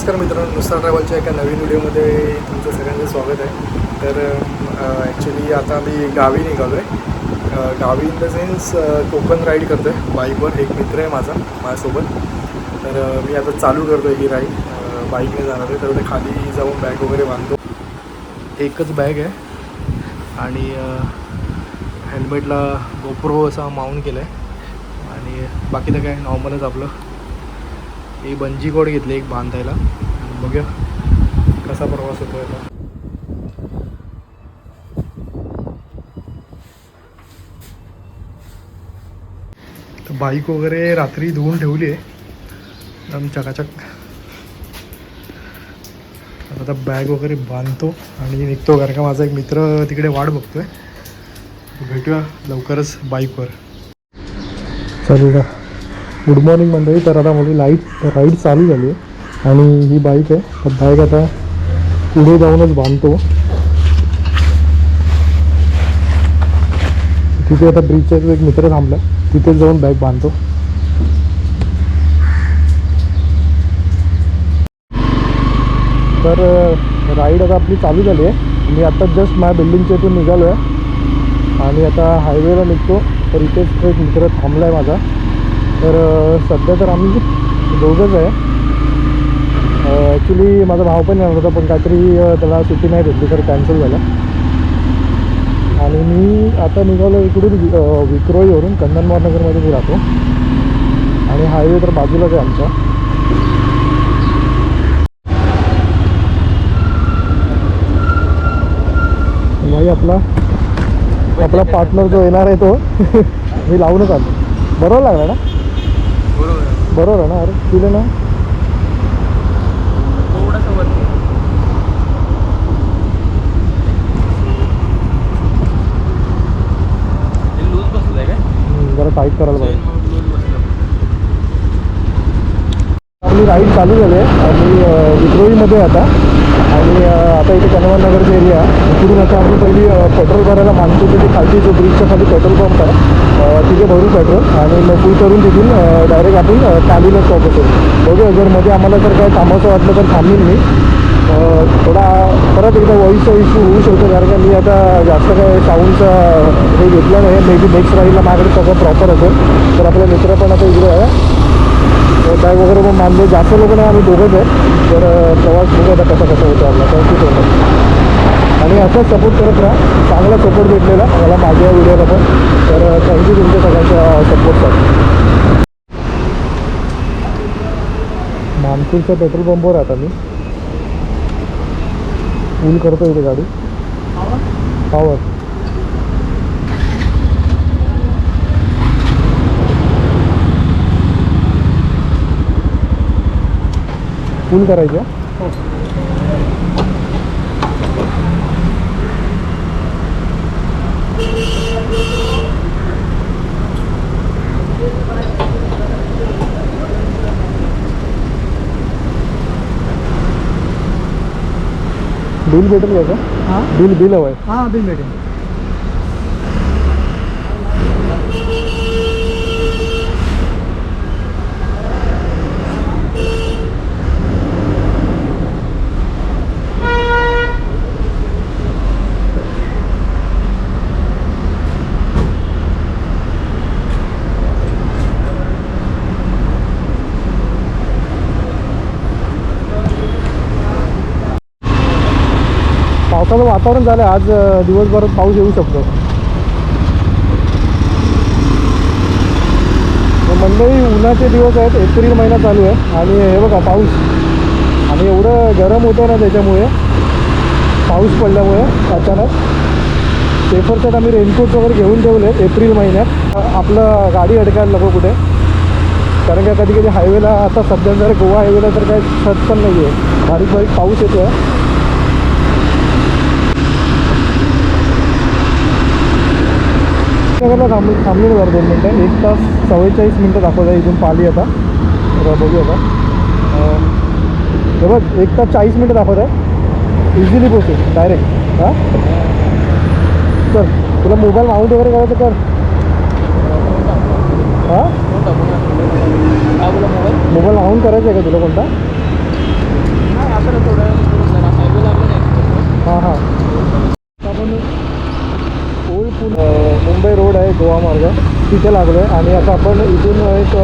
नमस्कार मित्रांनो नुसता ट्रॅव्हलच्या एका नवीन व्हिडिओमध्ये तुमचं सगळ्यांचं स्वागत आहे. तर ॲक्च्युली आता मी गावी निघालो आहे गावी in the sense Konkan ride करतो आहे बाईकवर एक मित्र आहे माझा माझ्यासोबत. तर मी आता चालू करतो आहे ही राईड बाईकने जाणार आहे तर ते खाली जाऊन बॅग वगैरे बांधतो. एकच बॅग आहे. आणि हेल्मेटला गोप्रो असा माउंट केलं आहे आणि बाकी तर काय नॉर्मलच आपलं. एक बंजी कोड घेतले एक बांधायला. आणि बघूया कसा प्रवास होतो आता तर बाईक वगैरे रात्री धुवून ठेवली आहे. एकदम चकाचक. आता बॅग वगैरे बांधतो आणि निघतो कारण का माझा एक मित्र तिकडे वाट बघतोय. भेटूया लवकरच बाईकवर. चालेल का गुड मॉर्निंग मंडळी तर आता माझी लाइट राईड चालू झाली आहे. आणि ही बाईक आहे. तर बाईक आता पुढे जाऊनच बांधतो. तिथे आता ब्रिजचा एक मित्र थांबला. तिथेच जाऊन बॅग बांधतो. तर राईड आता आपली चालू झाली आहे. मी आता जस्ट माझ्या बिल्डिंगच्या इथून निघालो आहे आणि आता हायवेला निघतो. तर इथेच एक मित्र थांबला आहे माझा. तर सध्या तर आम्ही दोघंच आहे. ॲक्च्युली माझा भाव पण येणार होता पण काहीतरी त्याला सुट्टी नाही भेटली तर कॅन्सल झालं. आणि मी आता निघालो इकडून वि- अ, विक्रोळीवरून कंदनवारनगरमध्ये मी राहतो. आणि हायवे तर बाजूलाच आहे आमच्या भाई आपला आपला पार्टनर जो येणार आहे तो मी लावूनच आलो बरोबर लागला ना? बरोबर आहे ना अरे? तुला ना? जरा टाईट करायला पाहिजे. आपली राईड चालू झाली आहे. आणि अ, विक्रोळीमध्ये आता. आणि आता इथे कनवान एरिया तिथून आता आम्ही पहिली पेट्रोल भरायला मानतो तिथे खालची जो ब्रिजच्या खाली पेट्रोल पंप आहे तिथे भरू पेट्रोल आणि मग फुल करून तिथून डायरेक्ट आपण तालीला स्टॉप होतो. बघूया जर मध्ये आम्हाला जर काय थांबायचं वाटलं तर थांबेन मी. थोडा परत एकदा वॉईसचा इश्यू होऊ शकतो कारण का मी आता जास्त काय साऊंडचा हे घेतलं नाही. मे बी नेक्स्ट राईडला माझ्याकडे सगळं प्रॉपर असेल. तर आपले मित्र पण आता इकडे आहे. बॅग वगैरे पण बांधले. जास्त लोक नाही आम्ही दोघंच आहे. तर प्रवास बघू आता कसा कसा होतो आपला तर ठीक होतं आणि असंच सपोर्ट करत राहा. चांगला सपोर्ट भेटलेला. मला माझ्या व्हिडिओला पण तर थँक्यू तुमच्या सगळ्यांच्या सपोर्टसाठी मानपूरच्या पेट्रोल पंपवर आता मी. फुल करतो इथे गाडी. पावर फुल करायची. आहे? बिल भेटेल का हां. बिल बिल हवं आहे हां बिल भेटेल. पावसाचं वातावरण झालं आहे आज दिवसभर दिवसभरात पाऊस येऊ शकतो. तर मंडळी उन्हाचे दिवस आहेत एप्रिल महिना चालू आहे. आणि हे बघा पाऊस. आणि एवढं गरम होतं ना त्याच्यामुळे पाऊस पडल्यामुळे अचानक. पेपरच्यात आम्ही रेनकोट वगैरे घेऊन ठेवले एप्रिल महिन्यात. आपलं गाडी अडकायला नको कुठे. कारण का कधी कधी हायवेला आता सध्या जर गोवा हायवेला तर काही छत पण नाही आहे बारीक बारीक पाऊस येतो आहे नगरला थांब थांबलेलं जरा दोन मिनटं. एक तास चव्वेचाळीस मिनटं दाखवता इथून पाली आता. तर बघू आता. हे बघ एक तास चाळीस मिनटं दाखवत आहे इझिली पोचेल डायरेक्ट हां? चल तुला मोबाईल माउंट वगैरे करायचं कर. हां? मोबाईल माउंट करायचं आहे का तुला कोणता? हां हां. तिथे लागलो आहे आणि आता आपण इथून एक अ,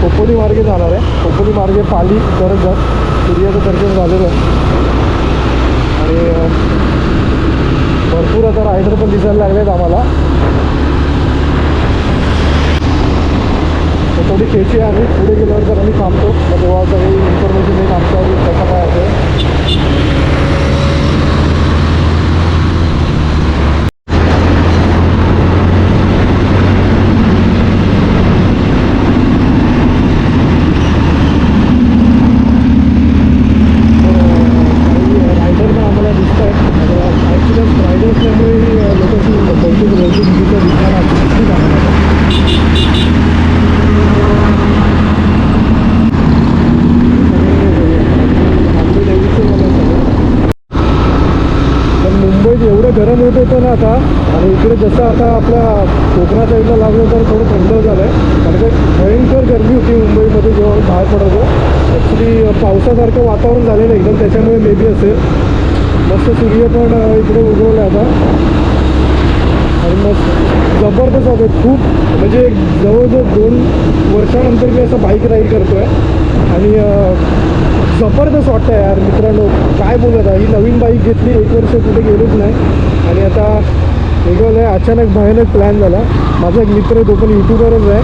खोपोली मार्गे जाणार आहे. खोपोली मार्गे पाली करत जात सूर्याचं दर्शन झालेलं आहे. आणि भरपूर आता रायडर पण दिसायला आहेत आम्हाला. तर थोडी खेची आहे आम्ही. पुढे गेल्यावर तर आम्ही थांबतो मग तेव्हा सगळी इन्फॉर्मेशन येईल आमच्यावर कसं काय असेल रायडर पण आम्हाला दिसत आहेत ॲक्च्युली रायडर असल्यामुळे लोकांची बहुतेक बहुतेक तिथं दिसणार दिसतील आम्हाला आपली नेहमीचे मला सगळं. पण मुंबईत एवढं गरम होत होतं ना आता आणि इकडे जसं आता आपल्या कोकणा साईडला लागलं तर थोडं थंड झालं आहे कारण का भयंकर गर्मी होती मुंबईमध्ये जेव्हा बाहेर पडतो ॲक्च्युली पावसासारखं वातावरण झालेलं आहे. एकदम त्याच्यामुळे मे बी असेल. मस्त सूर्य पण इकडे उगवलं आहे आता. आणि मग जबरदस्त आहे. खूप म्हणजे एक जवळजवळ दोन वर्षानंतर मी असं बाईक राईड करतो आहे आणि जबरदस्त वाटतं यार मित्रांनो. काय बोलत आहे ही नवीन बाईक घेतली. एक वर्ष कुठे गेलोच नाही. आणि आता वेगळं आहे अचानक भयानक प्लॅन झाला. माझा एक मित्र तो पण युट्यूबरच आहे.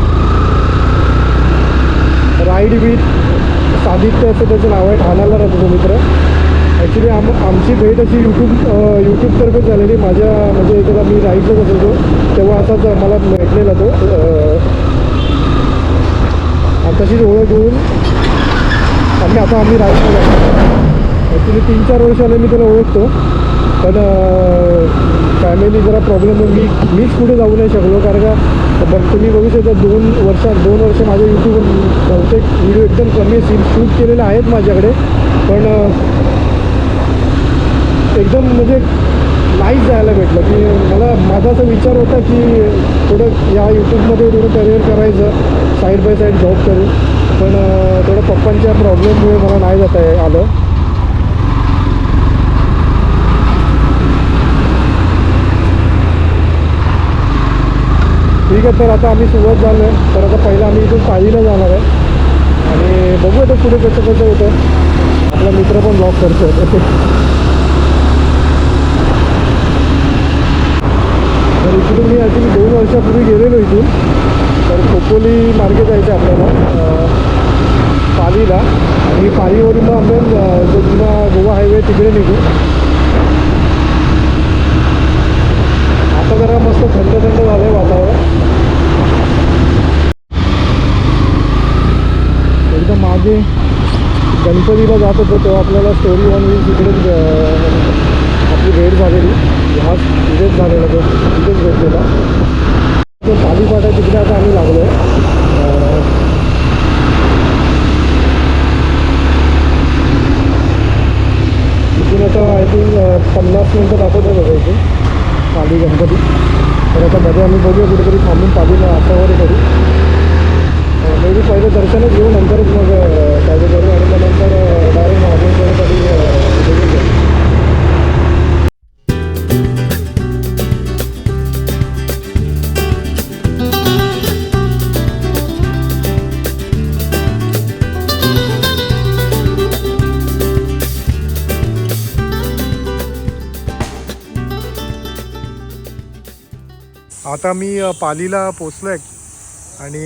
राईड विथ सादित्य असं त्याचं नाव आहे ठाण्याला राहतो तो मित्र. ॲक्च्युली आम आमची भेट अशी यूट्यूब यूट्यूबतर्फे झालेली. माझ्या म्हणजे एकदा मी राईडला जात होतो तेव्हा असाच मला भेटलेला तो. तशीच ओळख होऊन आम्ही आता आम्ही राईडला जातो. ॲक्च्युली तीन चार वर्ष आले मी त्याला ओळखतो. पण फॅमिली जरा प्रॉब्लेम मी मीच पुढे जाऊ नाही शकलो कारण का बघ तुम्ही बघू शकता दोन वर्षात दोन वर्ष माझ्या यूट्यूबवर बहुतेक व्हिडिओ एकदम कमी सीन शूट केलेले आहेत माझ्याकडे. पण एकदम म्हणजे नाहीच जायला भेटलं. की मला माझा असा विचार होता की थोडं या यूट्यूबमध्ये थोडं करिअर करायचं साईड बाय साईड जॉब करून पण थोडं पप्पांच्या प्रॉब्लेममुळे मला नाही जाता आलं. ठीक आहे तर आता आम्ही सुरुवात झालो आहे तर आता पहिलं आम्ही इथून पाळीला जाणार आहे. आणि बघू आता पुढे कसं कसं होतं. आपला मित्र पण ब्लॉक करतो तर इकडून मी ॲक्च्युली दोन वर्षापूर्वी गेलेलो इथून. तर खोपोली मार्गे जायचं आपल्याला पालीला. आणि पालीवरून मग आपण जो जुना गोवा हायवे तिकडे निघू. आता जरा मस्त थंड थंड झालं आहे वातावरण एकदम मागे गणपतीला जात होतो तेव्हा आपल्याला स्टोरी वन वील तिकडेच आपली भेट झालेली. हा तिथेच झालेला तो तिथेच भेटलेला. तो पालीपाटा तिकडे आता आम्ही लागलो आहे तिथून आता आय थिंक पन्नास मिनटं दाखवतो बघा इथे पाली गणपती. तर आता मध्ये आम्ही बघूया कुठेतरी थांबून पालीला आता करू. म्हणजे मे बी पहिलं दर्शनच घेऊ नंतरच मग कायदे काय करू आणि त्यानंतर नंतर डायरेक्ट महाबळेश्वरसाठी आता मी पालीला पोचलो आहे आणि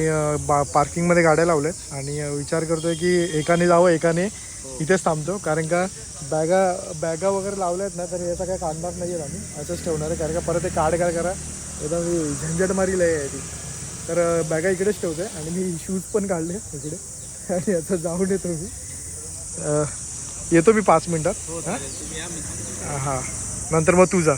बा पार्किंगमध्ये गाड्या लावल्यात. आणि विचार करतोय की एकाने जावं एकाने इथेच थांबतो. कारण का बॅगा बॅगा वगैरे लावल्यात ना तर याचा काय काढणार नाही आम्ही. असंच ठेवणार आहे. कारण का परत ते काढ काय करा. एकदम झंझट मारी लय आहे ती. तर बॅगा इकडेच ठेवतोय. आणि मी शूज पण काढले इकडे. आणि आता जाऊन येतो मी. येतो मी पाच मिनटात. हां. हां. नंतर मग तू जा.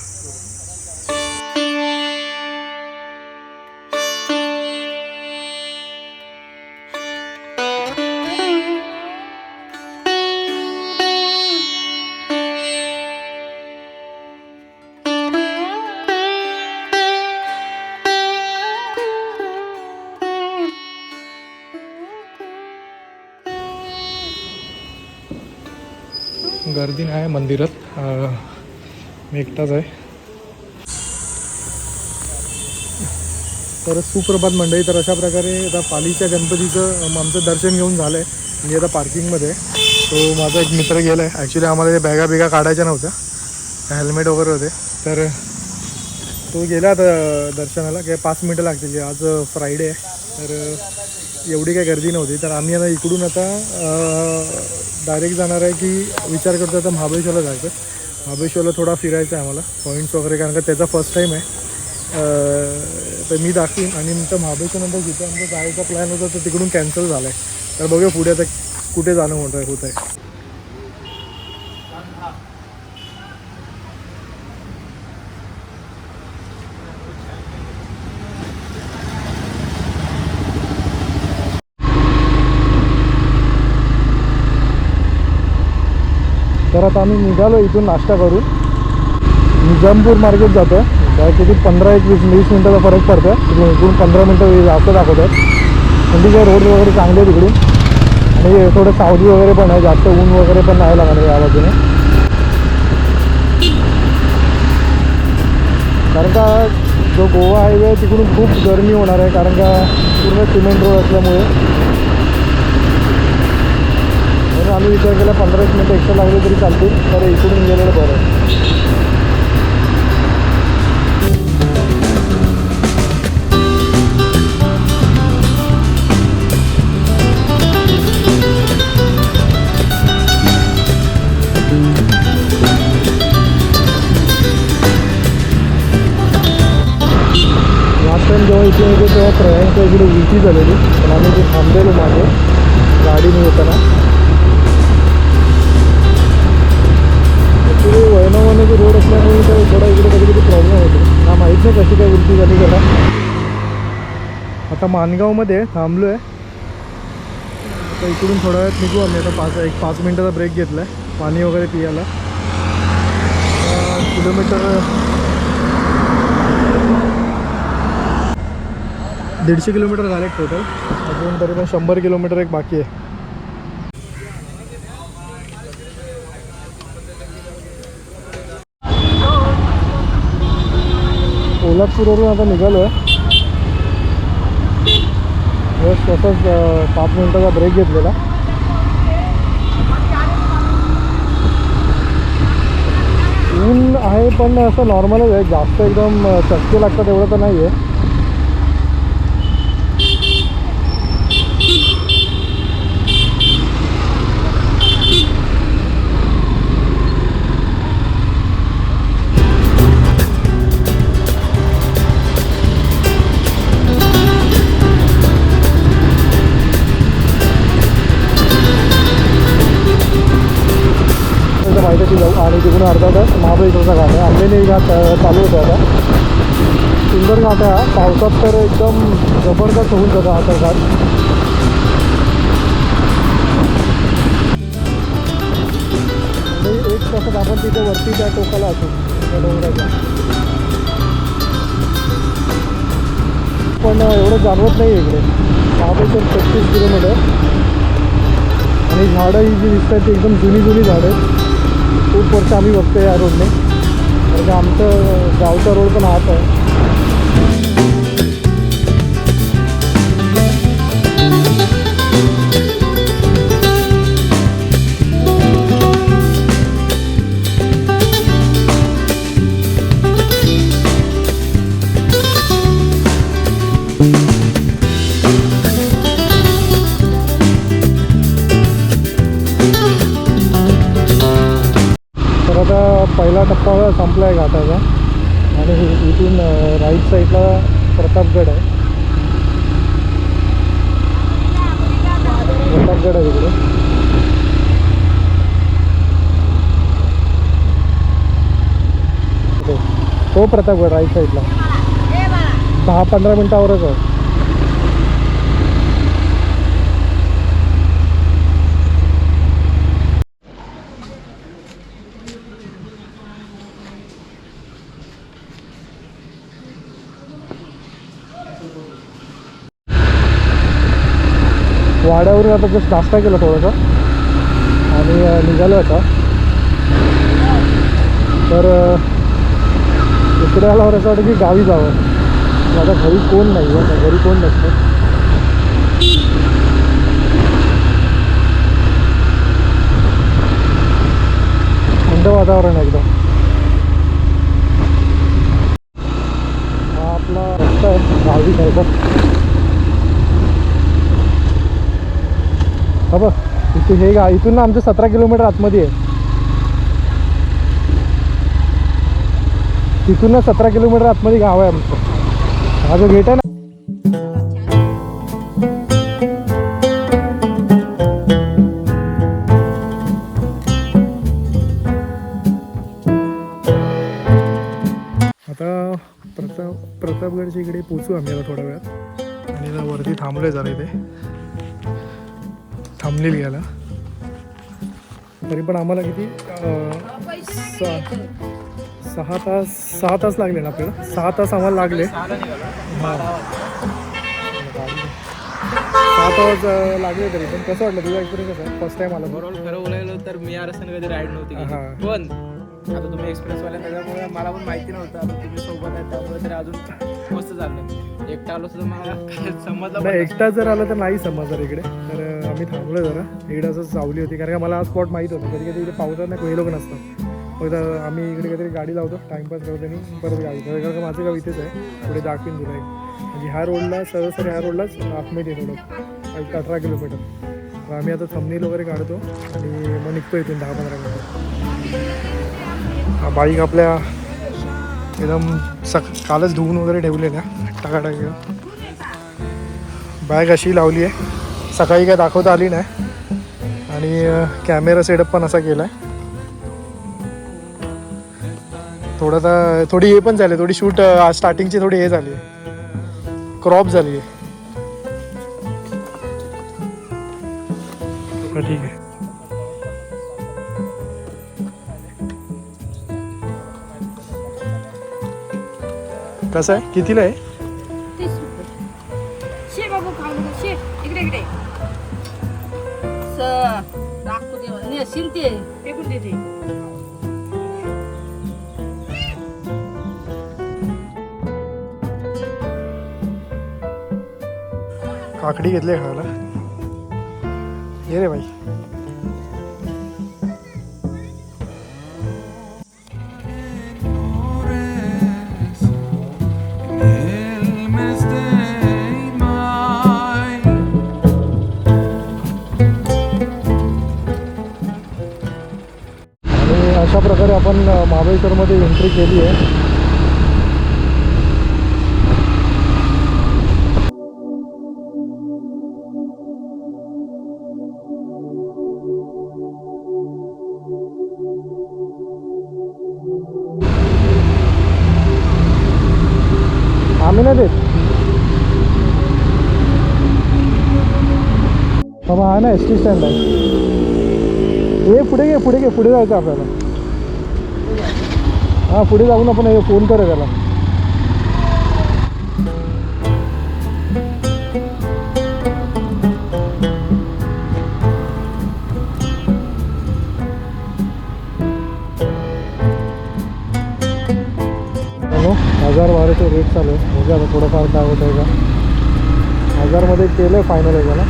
गर्दी नाही आहे मंदिरात. मी एकटाच आहे. तर सुप्रभात मंडळी तर अशा प्रकारे आता पालीच्या गणपतीचं आमचं दर्शन घेऊन झालं आहे मी आता पार्किंगमध्ये तो माझा एक मित्र गेला आहे ॲक्च्युली आम्हाला ते बॅगा बिगा काढायच्या नव्हत्या. हेल्मेट वगैरे होते. तर तो गेला आता दर्शनाला. काय पाच मिनटं लागतील. आज फ्रायडे आहे. तर एवढी काही गर्दी नव्हती. तर आम्ही आता इकडून आता डायरेक्ट जाणार आहे की विचार करतो आता महाबळेश्वरला जायचं. महाबळेश्वरला थोडा फिरायचं आहे आम्हाला पॉईंट्स वगैरे कारण का त्याचा फर्स्ट टाईम आहे. तर मी दाखवीन आणि नंतर महाबळेश्वरनंतर जिथे आमचा जायचा प्लॅन होता तर तिकडून कॅन्सल झाला आहे तर बघूया पुढे आता कुठे जाणं होत आहे होत आहे तर आता आम्ही निघालो इथून नाश्ता करून. निजामपूर मार्केट जातो आहे किती पंधरा एक वीस वीस मिनटाचा फरक पडतो आहे तिकडून इकडून पंधरा मिनटं जास्त दाखवत आहेत थंडीचे म्हणजे रोड वगैरे चांगले आहे तिकडून आणि थोडं सावली वगैरे पण आहे. जास्त ऊन वगैरे पण नाही लागणार या बाजूने. कारण का जो गोवा हायवे आहे तिकडून खूप गरमी होणार आहे. कारण का पूर्ण सिमेंट रोड असल्यामुळे. आम्ही विचार केला पंधरा एक मिनटं एक्स्ट्रा लागले तरी चालतील तर इकडून गेलेलं बरं लास्ट टाइम जेव्हा इथे येतो तेव्हा प्रयाणच्या इकडे उलटी झालेली पण आम्ही ते थांबलेलो मागे गाडीने येताना ॲक्च्युली वैनवण्याचे रोड असल्यामुळे तर थोडा इकडे कधी कधी प्रॉब्लेम होतो. हा माहीत नाही कशी काय उलटी झाली त्याला. आता मानगावमध्ये थांबलो आहे आता इकडून थोड्या वेळात निघू आम्ही. आता पाच एक पाच मिनटाचा ब्रेक घेतला आहे पाणी वगैरे पियाला. किलोमीटर दीडशे किलोमीटर झाले टोटल अजून तरी पण शंभर किलोमीटर एक बाकी आहे. कोल्हापूरवरून आता निघालो आहे बस तसंच पाच मिनिटाचा ब्रेक घेतलेला. ऊन आहे पण असं नॉर्मलच आहे. जास्त एकदम चटके लागतात एवढं तर नाही आहे जाऊ अर्धा तास महाबळेश्वरचा घाट आहे. आंबेनी घाट चालू होतो आता. सुंदर घाट आहे हा. पावसात तर एकदम जबरदस्त होऊन जातो हा तर घाट. म्हणजे एक तासात आपण तिथे वरती त्या टोकाला असू. त्या डोंगराच्या पण एवढं जाणवत नाही इकडे. महाबळेश्वर पस्तीस किलोमीटर. आणि झाडं ही जी दिसतात ती एकदम जुनी जुनी झाडं आहेत. खूप वर्ष आम्ही बघतो या रोडने. कारण आमचं गावचा रोड पण हाच आहे. पहिला टप्पा संपला आहे घाटाचा. आणि इथून राईट साईडला प्रतापगड आहे. प्रतापगड आहे तिकडे. तो प्रतापगड राईट साईडला दहा पंधरा मिनटावरच आहे. वाड्यावरून आता जस्ट नाश्ता केला थोडासा. आणि निघालो आता. तर इकडे आल्यावर असं वाटतं की गावी जावं. माझ्या घरी कोण नाही आहे घरी कोण नसतं. थंड वातावरण आहे एकदम. हा आपला रस्ता आहे गावी जायचा. हा बघ इथे हे गा इथून ना आमचं सतरा किलोमीटर आतमध्ये आहे. तिथून ना सतरा किलोमीटर आतमध्ये गाव आहे आमचं. हा जो गेट आहे ना. आता प्रताप प्रतापगडच्या इकडे पोचू आम्ही आता थोड्या वेळात. आणि वरती थांबलोय जरा इथे. थांबलेल घ्यायला तरी पण आम्हाला किती अं, सा- सहा तास सहा तास लागले ना आपल्याला? सहा तास आम्हाला लागले. सहा तास लागले तरी पण. कसं वाटलं तुझा एक्सपिरियन्स कसा? फर्स्ट टाइम आला ओव्हरऑल खरं बोलायला तर मी या रस्त्याने कधी राईड नव्हती. हा. पण आता तुम्ही एक्सप्रेस वाले त्याच्यामुळे मला पण माहिती नव्हतं. आता तुम्ही सोबत आहे त्यामुळे तरी अजून मस्त झालं. एकटा आलो सुद्धा मला समजलं नाही एकटा जर आला तर नाही समजणार इकडे. तर आम्ही थांबलो जरा. इकडे असं सावली होती कारण का मला हा स्पॉट माहीत होतं. कधी कधी इकडे पावसात नाही कोणी लोक नसतात. फक्त आम्ही इकडे काहीतरी गाडी लावतो टाइमपास करतो आणि परत गाडी. कारण का माझं गाव इथेच आहे. पुढे दाखवीन तुला एक. म्हणजे ह्या रोडला सरासरी ह्या रोडलाच आतमध्ये थोडं एक अठरा किलोमीटर. तर आम्ही आता थंबनील वगैरे काढतो आणि मग निघतो इथून दहा पंधरा मिनिटं. हा बाईक आपल्या एकदम सक कालच धुवून वगैरे ठेवलेल्या टाकाटाकी बॅग अशी लावली आहे. सकाळी काय दाखवता आली नाही. आणि कॅमेरा सेटअप पण असा केला आहे थोडासा थोडी हे पण झाली. थोडी शूट स्टार्टिंगची थोडी हे झाली. आहे क्रॉप झाली. आहे ठीक आहे. कसं आहे? कितीला आहे? तीस रुपये. शे बाबू खाऊ नको. शे इकडे इकडे. स दाखवू दे ने शिंते फेकून देते. काकडी घेतली खायला. ये रे बाई. आणि अशा प्रकारे आपण महाबळेश्वरमध्ये एंट्री केली आहे. आम्ही नाही देत बाबा हा ना एस टी स्टँड आहे. हे पुढे घे पुढे घे पुढे जायचं आपल्याला. हां पुढे जाऊन आपण हे फोन करू त्याला. हॅलो हजार बाराचे रेट चालू आहे. म्हणजे आता थोडंफार काय होतं आहे का. हजारमध्ये केलं आहे फायनल आहे त्याला